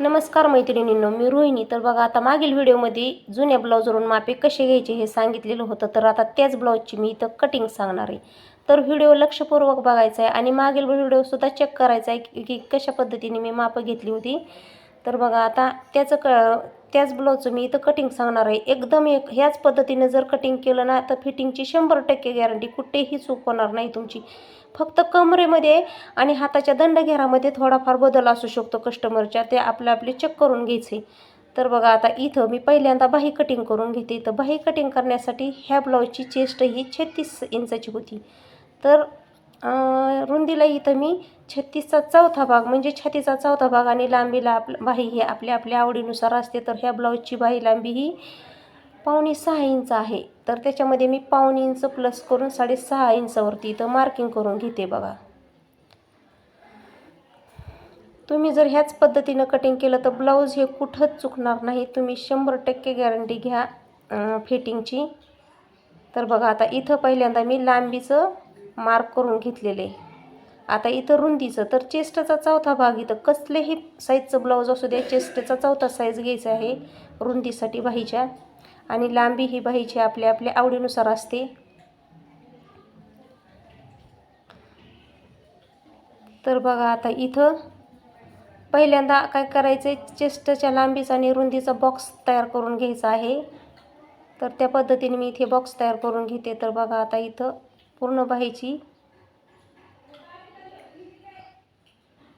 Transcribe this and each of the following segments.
नमस्कार मैत्रिणींनो मी रोहिणी. तर बघा आता मागील व्हिडिओमध्ये जुन्या ब्लाऊजवरून मापे कसे घ्यायचे हे सांगितलेलं होतं. तर आता त्याच ब्लाऊजची मी इथं कटिंग सांगणार आहे. तर व्हिडिओ लक्षपूर्वक बघायचा आहे आणि मागील व्हिडिओसुद्धा चेक करायचा आहे की की कशा पद्धतीने मी मापं घेतली होती. तर बघा आता त्याचं क त्याच ब्लाऊजचं मी इथं कटिंग सांगणार आहे. एकदम एक ह्याच पद्धतीने जर कटिंग केलं ना तर फिटिंगची शंभर टक्के गॅरंटी कुठेही चूक होणार नाही तुमची. फक्त कमरेमध्ये आणि हाताच्या दंडघेरामध्ये थोडाफार बदल असू शकतो कस्टमरच्या. ते आपले आपले चेक करून घ्यायचे. तर बघा आता इथं मी पहिल्यांदा बाही कटिंग करून घेते. तर बाही कटिंग करण्यासाठी ह्या ब्लाऊजची चेस्ट ही छत्तीस इंचाची होती. तर रुंदीला इथं मी छत्तीसचा चौथा भाग म्हणजे छातीचा चौथा भाग आणि लांबीला आप बाही ही आपल्या आपल्या आवडीनुसार असते. तर ह्या ब्लाऊजची बाही लांबी ही पावणे सहा इंच आहे. तर त्याच्यामध्ये मी पाऊण इंच प्लस करून साडेसहा इंचावरती इथं मार्किंग करून घेते बघा. तुम्ही जर ह्याच पद्धतीनं कटिंग केलं तर ब्लाऊज हे कुठंच चुकणार नाही. तुम्ही शंभर टक्के गॅरंटी घ्या फिटिंगची तर बघा आता इथं पहिल्यांदा मी लांबीचं मार्क करून घेतलेले. आता इथं रुंदीचं तर चेस्टचा चौथा भाग इथं कसलेही साईजचं ब्लाऊज असू द्या चेस्टचा चौथा साईज घ्यायचा आहे रुंदीसाठी बाहीच्या आणि लांबी ही बाहीची आपल्या आपल्या आवडीनुसार असते. तर बघा आता इथं पहिल्यांदा काय करायचं आहे चेस्टच्या लांबीचा आणि रुंदीचा बॉक्स तयार करून घ्यायचा आहे. तर त्या पद्धतीने मी इथे बॉक्स तयार करून घेते. तर बघा आता इथं पूर्ण बाहीची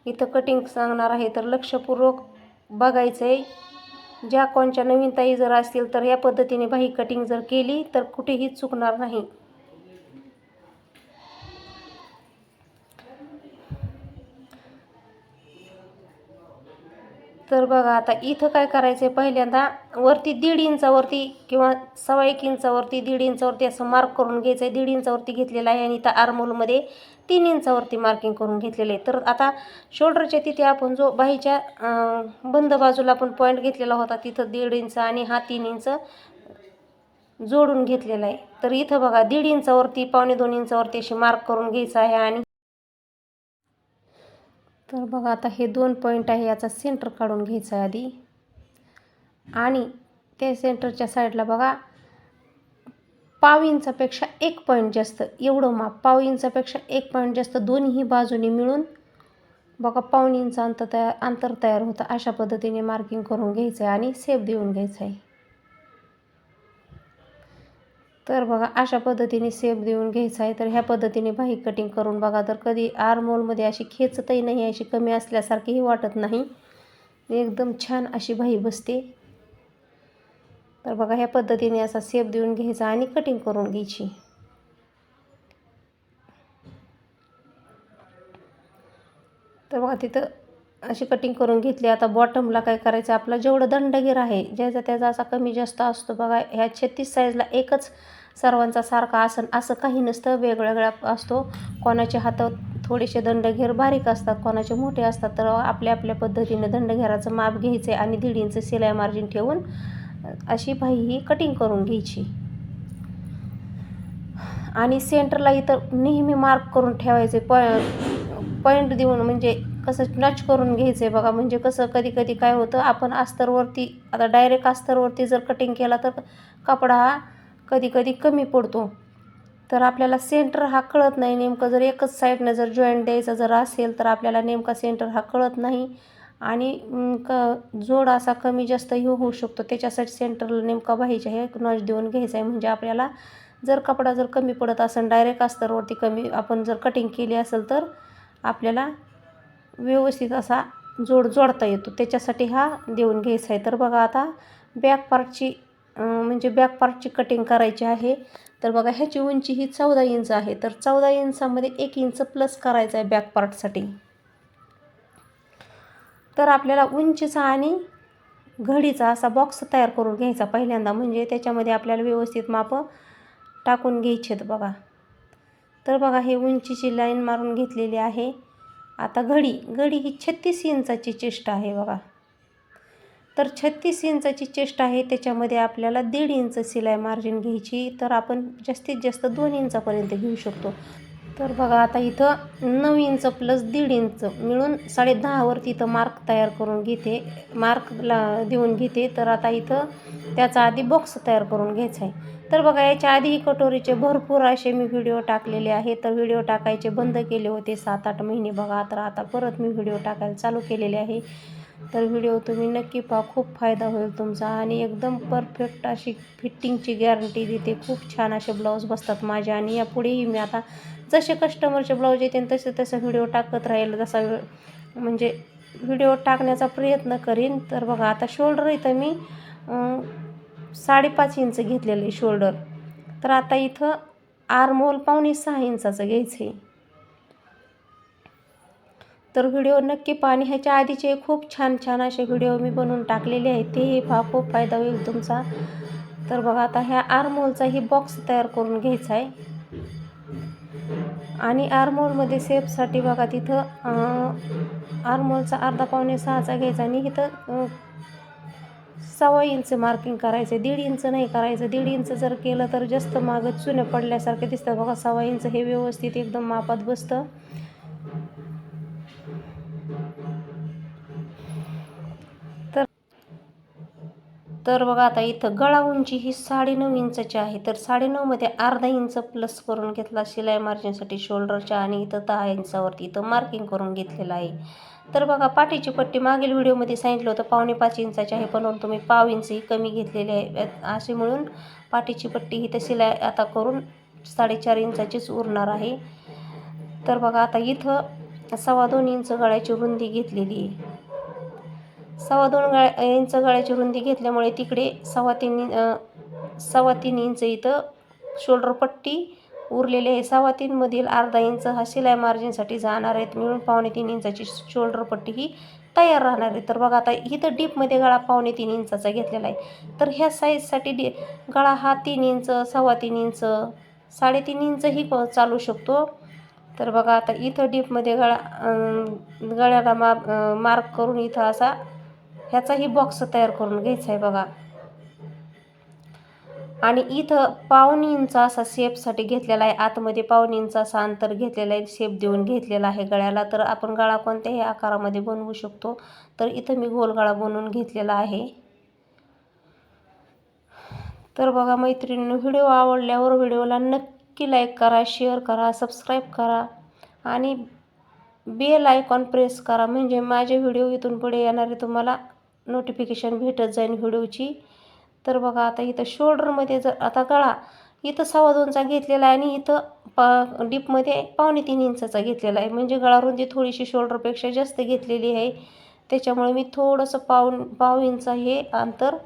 इथं कटिंग सांगणार आहे. तर लक्षपूर्वक बघायचं आहे ज्या कोणच्या नवीन ताई जर असतील तर या पद्धतीने बाही कटिंग जर केली तर कुठेही चुकणार नाही. तर बघा आता इथं काय करायचं आहे पहिल्यांदा वरती दीड इंचावरती किंवा सव्वा एक इंचावरती दीड इंचावरती असं मार्क करून घ्यायचं आहे दीड इंचावरती घेतलेलं आहे आणि इथं आरमोलमध्ये तीन इंचावरती मार्किंग करून घेतलेलं आहे. तर आता शोल्डरच्या तिथे आपण जो बाहीच्या बंद बाजूला आपण पॉईंट घेतलेला होता तिथं दीड इंच आणि हा तीन इंच जोडून घेतलेला आहे. तर इथं बघा दीड इंचावरती पावणे दोन इंचावरती अशी मार्क करून घ्यायचं आहे आणि तर बघा आता हे दोन पॉईंट आहे याचा सेंटर काढून घ्यायचा आहे आधी. आणि त्या सेंटरच्या साईडला बघा पाव इंचापेक्षा एक पॉईंट जास्त एवढं माप. पाव इंचापेक्षा एक पॉईंट जास्त दोन्ही बाजूनी मिळून बघा पाऊण इंच अंतर तयार अंतर तयार होतं. अशा पद्धतीने मार्किंग करून घ्यायचं आहे आणि सेप देऊन घ्यायचं आहे तर बघा अशा पद्धतीने सेप देऊन घ्यायचा आहे. तर ह्या पद्धतीने बाही कटिंग करून बघा तर कधी आरमोलमध्ये अशी खेचतही नाही अशी कमी असल्यासारखीही वाटत नाही. एकदम छान अशी बाही बसते. तर बघा ह्या पद्धतीने असा सेप देऊन घ्यायचा आणि कटिंग करून घ्यायची. तर बघा तिथं अशी कटिंग करून घेतली. आता बॉटमला काय करायचं? आपला जेवढं दंडगीर आहे ज्याचा त्याचा असा कमी जास्त असतो बघा ह्या छत्तीस साईजला एकच सर्वांचा सारखा आसन असं काही नसतं. वेगवेगळा असतो. कोणाचे हात थोडेसे दंडघेर बारीक असतात कोणाचे मोठे असतात तर आपल्या आपल्या पद्धतीने दंडघेराचं माप घ्यायचे आणि दीड इंच शिलाई मार्जिन ठेवून अशी भाई ही कटिंग करून घ्यायची. आणि सेंटरला इतर नेहमी मार्क करून ठेवायचे. पॉ पॉईंट देऊन म्हणजे कसं नच करून घ्यायचं आहे बघा. म्हणजे कसं कधी कधी काय होतं आपण अस्तरवरती आता डायरेक्ट अस्तरवरती जर कटिंग केला तर कपडा हा कधी कधी कमी पडतो. तर आपल्याला सेंटर हा कळत नाही नेमकं. जर एकच साईडनं जर जॉईंट द्यायचा जर असेल तर आपल्याला नेमका सेंटर हा कळत नाही. आणि क जोड असा कमी जास्त हे होऊ शकतो. त्याच्यासाठी सेंटरला नेमका पाहिजे आहे नॉच देऊन घ्यायचा आहे म्हणजे आपल्याला जर कपडा जर कमी पडत असेल डायरेक्ट अस्तरवरती कमी आपण जर कटिंग केली असेल तर आपल्याला व्यवस्थित असा जोड जोडता येतो. त्याच्यासाठी हा देऊन घ्यायचा आहे. तर बघा आता बॅक पार्टची म्हणजे बॅक पार्टची कटिंग करायची आहे. तर बघा ह्याची उंची ही चौदा इंच आहे. तर चौदा इंचामध्ये एक इंच प्लस करायचं आहे बॅक पार्टसाठी तर आपल्याला उंचीचा आणि घडीचा असा बॉक्स तयार करून घ्यायचा पहिल्यांदा. म्हणजे त्याच्यामध्ये आपल्याला व्यवस्थित मापं टाकून घ्यायचे आहेत बघा. तर बघा हे उंचीची लाईन मारून घेतलेली आहे. आता घडी घडी ही छत्तीस इंचाची चेस्ट आहे बघा. तर छत्तीस इंचाची चेस्ट आहे त्याच्यामध्ये आपल्याला दीड इंच शिलाई मार्जिन घ्यायची तर आपण जास्तीत जास्त दोन इंचापर्यंत घेऊ शकतो. तर बघा आता इथं नऊ इंच प्लस दीड इंच मिळून साडे दहावरती इथं मार्क तयार करून घेते. मार्कला देऊन घेते. तर आता इथं त्याचा आधी बॉक्स तयार करून घ्यायचा आहे. तर बघा याच्या आधी कटोरीचे भरपूर असे मी व्हिडिओ टाकलेले आहे तर व्हिडिओ टाकायचे बंद केले होते सात आठ महिने. बघा तर आता परत मी व्हिडिओ टाकायला चालू केलेले आहे. तर व्हिडिओ तुम्ही नक्की पहा. खूप फायदा होईल तुमचा. आणि एकदम परफेक्ट अशी फिटिंगची गॅरंटी देते. खूप छान असे ब्लाऊज बसतात माझे. आणि यापुढेही मी आता जसे कस्टमरचे ब्लाऊज येतील तसे तसं व्हिडिओ टाकत राहील. जसा म्हणजे व्हिडिओ टाकण्याचा प्रयत्न करीन. तर बघा आता शोल्डर इथं मी साडेपाच इंच घेतलेलं आहे शोल्डर तर आता इथं आरमोल पावणे सहा इंचाचं घ्यायचं आहे तर व्हिडिओ नक्की पाणी ह्याच्या आधीचे खूप छान छान असे व्हिडिओ मी बनवून टाकलेले आहेत. तेही फा खूप फायदा होईल तुमचा. तर बघा आता ह्या आरमोलचाही बॉक्स तयार करून घ्यायचा आहे. आणि आरमोलमध्ये सेफसाठी बघा तिथं आरमोलचा अर्धा पावणे सहाचा घ्यायचा आणि इथं अं, सव्वा इंच मार्किंग करायचं दीड इंच नाही करायचं. दीड इंच जर केलं तर जास्त मागं चुने पडल्यासारखं दिसतं. बघा सव्वा इंच हे व्यवस्थित एकदम मापात बसतं. तर बघा आता इथं गळा उंची ही साडेनऊ इंचाची आहे. तर साडेनऊमध्ये अर्धा इंच प्लस करून घेतला शिलाई मार्जिनसाठी शोल्डरच्या आणि इथं दहा इंचावरती इथं मार्किंग करून घेतलेलं आहे. तर बघा पाठीची पट्टी मागील व्हिडिओमध्ये सांगितलं होतं पावणे पाच इंचाची आहे पण तुम्ही पाव इंच ही कमी घेतलेली आहे. असे म्हणून पाठीची पट्टी ही तर शिलाई आता करून साडेचार इंचाचीच उरणार आहे. तर बघा आता इथं सव्वा दोन इंच गळ्याची रुंदी घेतलेली आहे. सव्वा दोन गळ्या इंच गळ्याची रुंदी घेतल्यामुळे तिकडे सव्वा तीन सव्वा तीन इंच इथं शोल्डर पट्टी उरलेली आहे. सव्वा तीनमधील अर्धा इंच हा शिलाई मार्जिनसाठी जाणार आहेत मिळून पावणे तीन इंचाची शोल्डर पट्टी ही तयार राहणार आहे. तर बघा आता इथं डीपमध्ये गळा पावणे तीन इंचाचा घेतलेला आहे. तर ह्या साईजसाठी डी गळा हा तीन इंच सव्वा तीन इंच साडेतीन इंचही प- चालू शकतो. तर बघा आता इथं डीपमध्ये गळा गळ्याला माप मार्क करून इथं असा ह्याचाही बॉक्स तयार करून घ्यायचा आहे बघा. आणि इथं पाऊन इंच असा शेपसाठी घेतलेला आहे. आतमध्ये पाऊन इंच असा अंतर घेतलेला आहे. शेप देऊन घेतलेला आहे गळ्याला. तर आपण गळा कोणत्याही आकारामध्ये बनवू शकतो. तर इथं मी गोल गळा बनवून घेतलेला आहे. तर बघा मैत्रिणींनो व्हिडिओ आवडल्यावर व्हिडिओला नक्की लाईक करा शेअर करा सबस्क्राईब करा आणि बेल आयकॉन प्रेस करा. म्हणजे माझे व्हिडिओ इथून पुढे येणारे तुम्हाला नोटिफिकेशन भेटत जाईल व्हिडिओची. तर बघा आता इथं शोल्डरमध्ये जर आता गळा इथं सव्वा दोनचा घेतलेला आहे आणि इथं पा डीपमध्ये पावणे तीन इंचाचा घेतलेला आहे. म्हणजे गळा रुंदी थोडीशी शोल्डरपेक्षा जास्त घेतलेली आहे त्याच्यामुळे मी थोडंसं पाऊन पाव इंच हे अंतर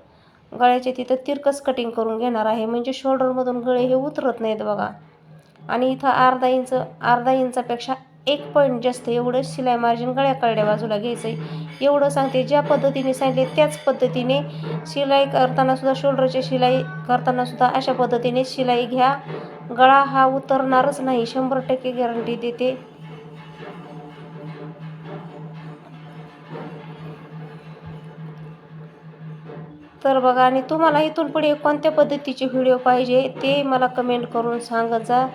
गळ्याचे तिथं तिरकस कटिंग करून घेणार आहे. म्हणजे शोल्डरमधून गळे हे उतरत नाहीत बघा. आणि इथं अर्धा इंच अर्धा इंचापेक्षा एक पॉईंट जास्त एवढं शिलाई मार्जिन गळ्या कळड्या बाजूला घ्यायचं आहे एवढं सांगते ज्या पद्धतीने सांगितले त्याच पद्धतीने शिलाई करतानासुद्धा शोल्डरची शिलाई करतानासुद्धा अशा पद्धतीने शिलाई घ्या. गळा हा उतरणारच नाही शंभर टक्के गॅरंटी देते. तर बघा आणि तुम्हाला इथून पुढे कोणत्या पद्धतीचे व्हिडिओ पाहिजे ते मला कमेंट करून सांगत जा.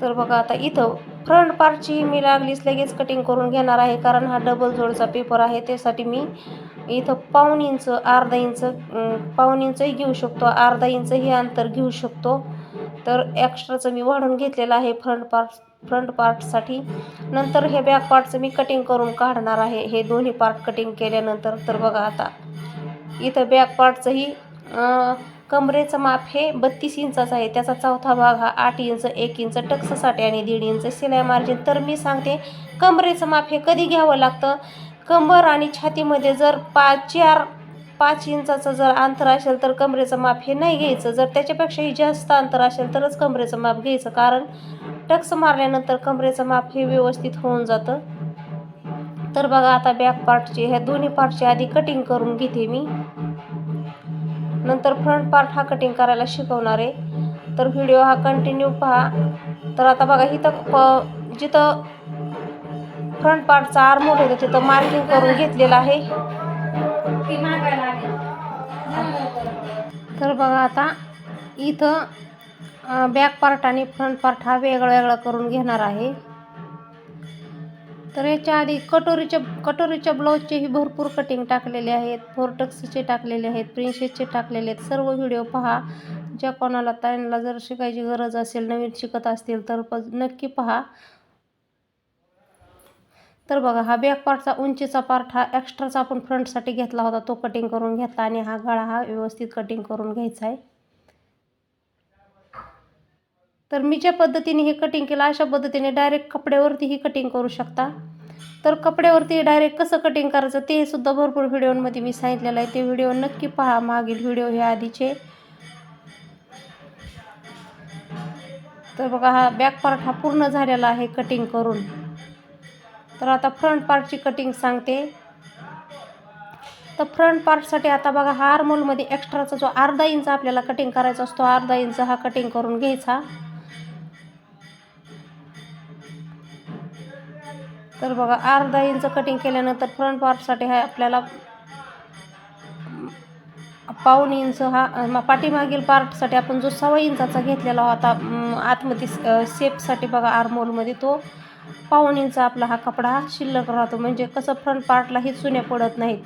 तर बघा आता इथं फ्रंट पार्टची मी लागलीच लगेच कटिंग करून घेणार आहे. कारण हा डबल जोडचा पेपर आहे. त्यासाठी मी इथं पाऊण इंच अर्धा इंच पाऊण इंचही घेऊ शकतो. अर्धा इंचही अंतर घेऊ शकतो. तर एक्स्ट्राचं मी वाढून घेतलेलं आहे फ्रंट पार्ट फ्रंट पार्टसाठी नंतर हे बॅक पार्टचं मी कटिंग करून काढणार आहे. हे दोन्ही पार्ट कटिंग केल्यानंतर तर बघा आता. इथं बॅक पार्टचंही कमरेचं माप हे बत्तीस इंचाचं आहे. त्याचा चौथा भाग हा आठ इंच एक इंच टक्ससाठी आणि दीड इंच शिलाई मार्जिन. तर मी सांगते कमरेचं माप हे कधी घ्यावं लागतं? कंबर आणि छातीमध्ये जर पाच चार पाच इंचाचं जर अंतर असेल तर कमरेचं माप हे नाही घ्यायचं. जर त्याच्यापेक्षाही जास्त अंतर असेल तरच कमरेचं माप घ्यायचं. कारण टक्स मारल्यानंतर कमरेचं माप हे व्यवस्थित होऊन जातं. तर बघा आता बॅक पार्टचे ह्या दोन्ही पार्टचे आधी कटिंग करून घेते मी. नंतर फ्रंट पार्ट हा कटिंग करायला शिकवणार आहे. तर व्हिडिओ हा कंटिन्यू पहा. तर आता बघा इथं प जिथं फ्रंट पार्टचा आर्मोल होतं तिथं मार्किंग करून घेतलेलं आहे. तर बघा आता इथं बॅक पार्ट आणि फ्रंट पार्ट हा वेगळा वेगळा करून घेणार आहे. तर याच्या आधी कटोरीच्या कटोरीच्या ब्लाऊजचेही भरपूर कटिंग टाकलेले आहेत. फोरटक्सचे टाकलेले आहेत प्रिन्सेसचे टाकलेले आहेत. सर्व व्हिडिओ पहा. ज्या कोणाला त्यांना जर शिकायची गरज असेल नवीन शिकत असतील तर प नक्की पहा. तर बघा हा बॅक पार्टचा उंचीचा पार्ट हा एक्स्ट्राचा आपण फ्रंटसाठी घेतला होता. तो कटिंग करून घेतला आणि हा गळा हा व्यवस्थित कटिंग करून घ्यायचा आहे. तर मी ज्या पद्धतीने हे कटिंग केलं अशा पद्धतीने डायरेक्ट कपड्यावरतीही कटिंग करू शकता. तर कपड्यावरती डायरेक्ट कसं कटिंग करायचं ते सुद्धा भरपूर व्हिडिओमध्ये मी सांगितलेलं आहे. ते व्हिडिओ नक्की पहा मागील व्हिडिओ हे आधीचे. तर बघा हा बॅक पार्ट हा पूर्ण झालेला आहे कटिंग करून. तर आता फ्रंट पार्टची कटिंग सांगते. तर फ्रंट पार्टसाठी आता बघा हा आर्मोलमध्ये एक्स्ट्राचा जो अर्धा इंच आपल्याला कटिंग करायचा असतो अर्धा इंच हा कटिंग करून घ्यायचा. तर बघा अर्धा इंच कटिंग केल्यानंतर फ्रंट पार्टसाठी हा आपल्याला पाऊन इंच हा म- पाठीमागील पार्टसाठी आपण जो सव्वा इंचाचा घेतलेला होता आतमध्ये सेपसाठी बघा आरमोलमध्ये तो पाऊन इंच आपला हा कपडा हा शिल्लक राहतो. म्हणजे कसं फ्रंट पार्टलाही चुन्या पडत नाहीत.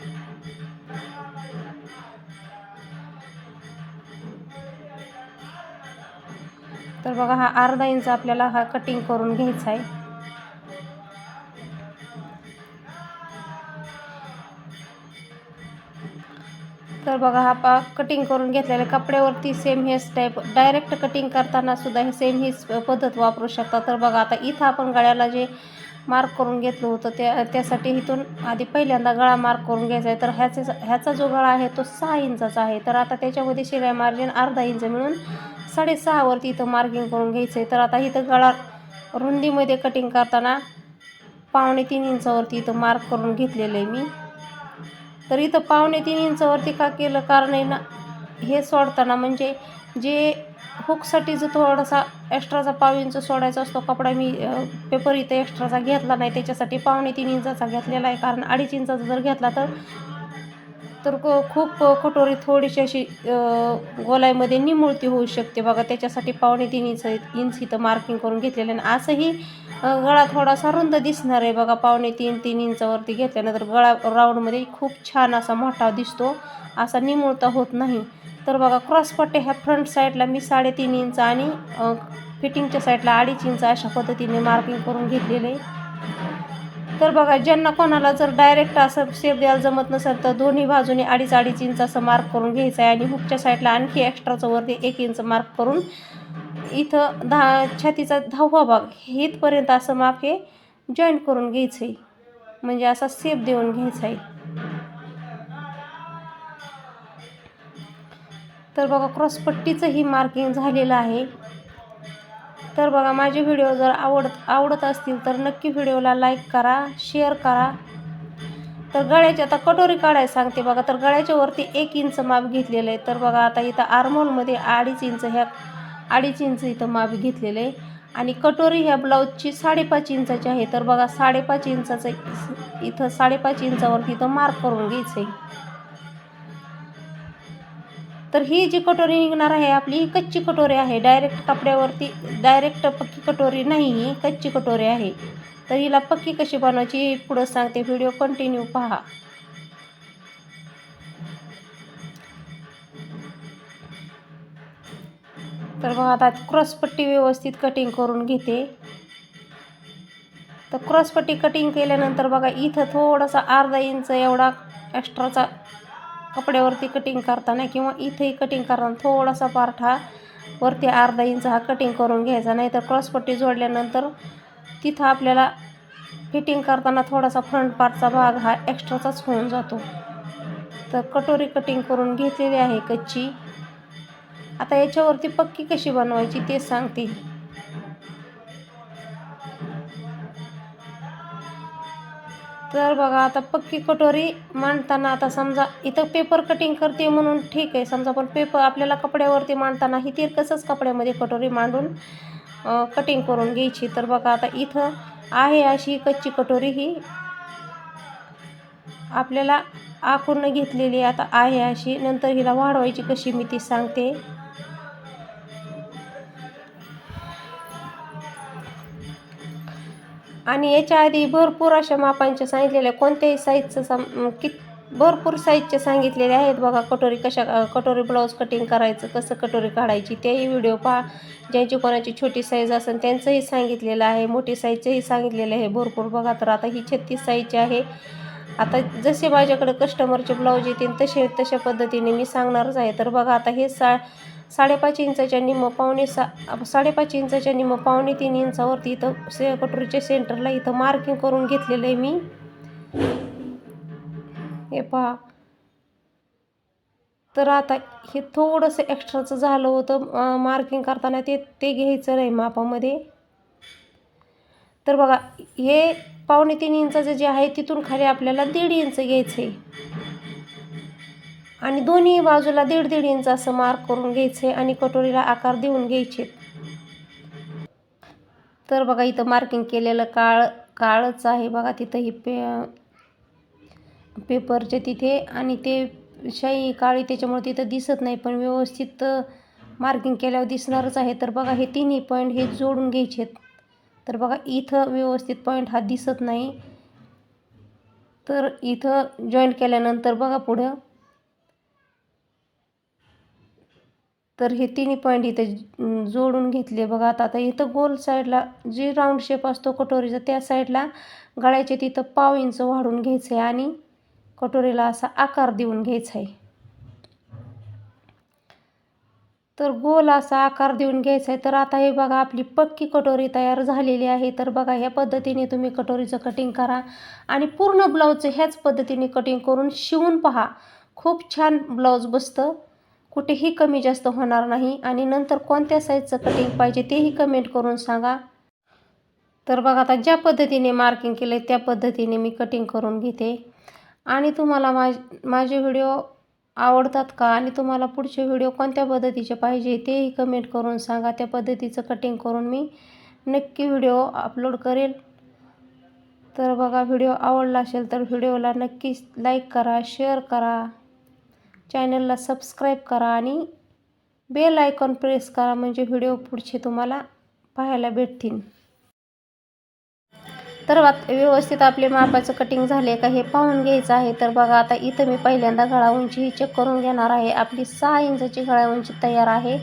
तर बघा हा अर्धा इंच आपल्याला हा कटिंग करून घ्यायचा आहे. तर बघा हा पा कटिंग करून घेतलेल्या कपड्यावरती सेम हेच टाईप डायरेक्ट कटिंग करताना सुद्धा हे सेम हीच पद्धत वापरू शकता तर बघा आता इथं आपण गळ्याला जे मार्क करून घेतलं होतं त्या त्यासाठी इथून आधी पहिल्यांदा गळा मार्क करून घ्यायचा आहे. तर ह्याचे ह्याचा जो गळा आहे तो सहा इंचाचा आहे. तर आता त्याच्यामध्ये शिलाई मार्जिन अर्धा इंच मिळून साडेसहावरती इथं मार्किंग करून घ्यायचं आहे. तर आता इथं गळा रुंदीमध्ये कटिंग करताना पावणे तीन इंचावरती इथं मार्क करून घेतलेलं आहे मी. तर इथं पावणे तीन इंचावरती का केलं कारण आहे ना हे सोडताना म्हणजे जे हुकसाठी जो थोडासा एक्स्ट्राचा पाव इंच सोडायचा असतो कपडा मी पेपर इथं एक्स्ट्राचा घेतला नाही त्याच्यासाठी पावणे तीन इंचाचा घेतलेला आहे. कारण अडीच इंचाचा जर घेतला तर तर क- खूप कटोरी थोडीशी अशी गोलाईमध्ये निमुळती होऊ शकते बघा. त्याच्यासाठी पावणे तीन इंच इंच इथं मार्किंग करून घेतलेलं आहे. आणि असंही गळा थोडासा रुंद दिसणार आहे बघा. पावणे तीन तीन इंचावरती घेतल्यानंतर गळा राऊंडमध्ये खूप छान असा मोठा दिसतो. असा निमुळता होत नाही. तर बघा क्रॉस पट्टे ह्या फ्रंट साईडला मी साडेतीन इंच आणि फिटिंगच्या साईडला अडीच इंच अशा पद्धतीने मार्किंग करून घेतलेले आहे. तर बघा ज्यांना कोणाला जर डायरेक्ट असं शेप द्यायला जमत नसेल तर दोन्ही बाजूने अडीच अडीच इंच असं मार्क करून घ्यायचं आहे आणि हुकच्या साईडला आणखी एक्स्ट्राचं वरती एक इंच मार्क करून इथं दहा छातीचा दहावा भाग इथपर्यंत असं माप हे जॉईंट करून घ्यायचं आहे म्हणजे असा सेप देऊन घ्यायचा आहे. तर बघा क्रॉसपट्टीचंही मार्किंग झालेलं आहे. तर बघा माझे व्हिडिओ जर आवडत आवडत असतील तर नक्की व्हिडिओला लाईक करा शेअर करा. तर गळ्याची आता कटोरी काढायला सांगते बघा तर गळ्याच्या वरती एक इंच माप घेतलेलं आहे. तर बघा आता इथं आर्मोलमध्ये अडीच इंच ह्या अडीच इंच इथं माप घेतलेलं आहे. आणि कटोरी ह्या ब्लाऊजची साडेपाच इंचाची आहे. तर बघा साडेपाच इंचाचं इथं साडेपाच इंचावरती इथं मार्क करून घ्यायचं आहे. तर ही जी कटोरी निघणार आहे आपली ही कच्ची कटोरी आहे. डायरेक्ट कपड्यावरती डायरेक्ट पक्की कटोरी नाही ही कच्ची कटोरी आहे. तर हिला पक्की कशी बनवायची पुढं सांगते. व्हिडिओ कंटिन्यू पहा. तर बघा आता क्रॉसपट्टी व्यवस्थित कटिंग करून घेते. तर क्रॉसपट्टी कटिंग केल्यानंतर बघा इथं थोडासा अर्धा इंच एवढा एक्स्ट्राचा कपड्यावरती कटिंग करताना किंवा इथेही कटिंग करताना थोडासा पार्ट हा वरती अर्धा इंच हा कटिंग करून घ्यायचा. नाही तर क्रॉसपट्टी जोडल्यानंतर तिथं आपल्याला फिटिंग करताना थोडासा फ्रंट पार्टचा भाग हा एक्स्ट्राचाच होऊन जातो. तर कटोरी कटिंग करून घेतलेली आहे कच्ची. आता याच्यावरती पक्की कशी बनवायची ते सांगते. तर बघा आता पक्की कटोरी मांडताना आता समजा इथं पेपर कटिंग करते म्हणून ठीक आहे. समजा पण पेपर आपल्याला कपड्यावरती मांडताना ही तिरकसच कपड्यामध्ये कटोरी मांडून कटिंग करून घ्यायची. तर बघा आता इथं आहे अशी कच्ची कटोरी ही. आपल्याला आखून घेतलेली आता आहे अशी. नंतर हिला वाढवायची कशी मी ती सांगते. आणि याच्या आधी भरपूर अशा मापांच्या सांगितलेल्या कोणत्याही साईजचं सम कित भरपूर साईजचे सांगितलेले आहेत बघा कटोरी कशा कटोरी ब्लाऊज कटिंग करायचं कसं कटोरी काढायची तेही व्हिडिओ पहा. ज्यांची कोणाची छोटी साईज असेल त्यांचंही सांगितलेलं आहे मोठी साईजचंही सांगितलेलं आहे भरपूर. बघा तर आता ही छत्तीस साईजची आहे. आता जसे माझ्याकडे कस्टमरचे ब्लाऊज येतील तसे तशा पद्धतीने मी सांगणारच आहे. तर बघा आता हे सा साडेपाच इंचाच्या निम्म पावणे सा साडेपाच इंचाच्या निम्म पावणे तीन इंचावरती इथं से कटोरीच्या सेंटरला इथं मार्किंग करून घेतलेलं आहे मी. हे पहा. तर आता हे थोडंसं एक्स्ट्राचं झालं होतं मार्किंग करताना ते ते घ्यायचं नाही मापामध्ये. तर बघा हे पावणे तीन इंचाचं जे आहे तिथून खाली आपल्याला दीड इंच घ्यायचं आहे आणि दोन्ही बाजूला दीड दीड इंच असं मार्क करून घ्यायचं आहे आणि कटोरीला आकार देऊन घ्यायचे. तर बघा इथं मार्किंग केलेलं काळ काळच आहे बघा तिथं ही पे पेपरचे तिथे आणि ते शाई काळी त्याच्यामुळे तिथं दिसत नाही पण व्यवस्थित मार्किंग केल्यावर दिसणारच आहे. तर बघा हे तिन्ही पॉईंट हे जोडून घ्यायचे तर बघा इथं व्यवस्थित पॉईंट हा दिसत नाही. तर इथं जॉईंट केल्यानंतर बघा पुढं. तर हे तिन्ही पॉईंट इथं जोडून घेतले. बघा आता आता इथं गोल साईडला जे राऊंड शेप असतो कटोरीचा त्या साईडला गळ्याचे तिथं पाव इंच वाढून घ्यायचं आहे आणि कटोरीला असा आकार देऊन घ्यायचा आहे तर गोल असा आकार देऊन घ्यायचा आहे तर आता हे बघा आपली पक्की कटोरी तयार झालेली आहे. तर बघा ह्या पद्धतीने तुम्ही कटोरीचं कटिंग करा आणि पूर्ण ब्लाऊजचं ह्याच पद्धतीने कटिंग करून शिवून पहा. खूप छान ब्लाऊज बसतं. कुठेही कमी जास्त होणार नाही आणि नंतर कोणत्या साईजचं कटिंग पाहिजे तेही कमेंट करून सांगा. तर बघा आता ज्या पद्धतीने मार्किंग केलं आहे त्या पद्धतीने मी कटिंग करून घेते. आणि तुम्हाला माझ माझे व्हिडिओ आवडतात का आणि तुम्हाला पुढचे व्हिडिओ कोणत्या पद्धतीचे पाहिजे तेही कमेंट करून सांगा. त्या पद्धतीचं कटिंग करून मी नक्की व्हिडिओ अपलोड करेल. तर बघा व्हिडिओ आवडला असेल तर व्हिडिओला नक्कीच लाईक करा शेअर करा. चॅनलला सबस्क्राईब करा आणि बेल आयकॉन प्रेस करा म्हणजे व्हिडिओ पुढचे तुम्हाला पाहायला भेटतील. तर व्यवस्थित आपले मापाचं कटिंग झाले का हे पाहून घ्यायचं आहे. तर बघा आता इथं मी पहिल्यांदा गळा उंची ही चेक करून घेणार आहे. आपली सहा इंचाची गळा उंची तयार आहे.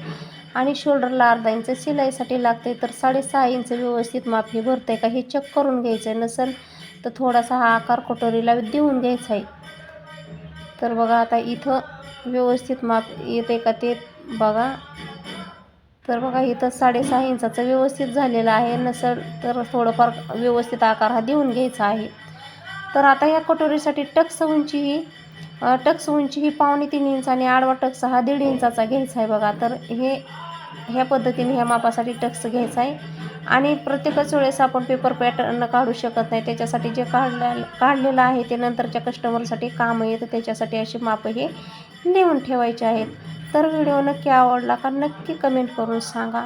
आणि शोल्डरला अर्धा इंच शिलाईसाठी लागते. तर साडेसहा इंच व्यवस्थित माप हे भरतं का हे चेक करून घ्यायचं आहे नसेल तर थोडासा हा आकार कटोरीला देऊन घ्यायचा आहे. तर बघा आता इथं व्यवस्थित माप येते का ते बघा. तर बघा इथं साडेसहा इंचाचं व्यवस्थित झालेलं आहे. नसेल तर थोडंफार व्यवस्थित आकार हा देऊन घ्यायचा आहे. तर आता या कटोरीसाठी टक्स उंची ही टक्स उंची ही पावणे तीन इंच आणि आडवा टक्स हा दीड इंचाचा घ्यायचा आहे बघा. तर हे ह्या पद्धतीने ह्या मापासाठी टक्स घ्यायचा आहे. आणि प्रत्येकच वेळेस आपण पेपर पॅटर्न काढू शकत नाही. त्याच्यासाठी जे काढलं काढलेलं आहे ते नंतरच्या कस्टमरसाठी कामं येतं त्याच्यासाठी अशी माप हे लिहून ठेवायचे आहेत. तर व्हिडिओ नक्की आवडला का नक्की कमेंट करून सांगा.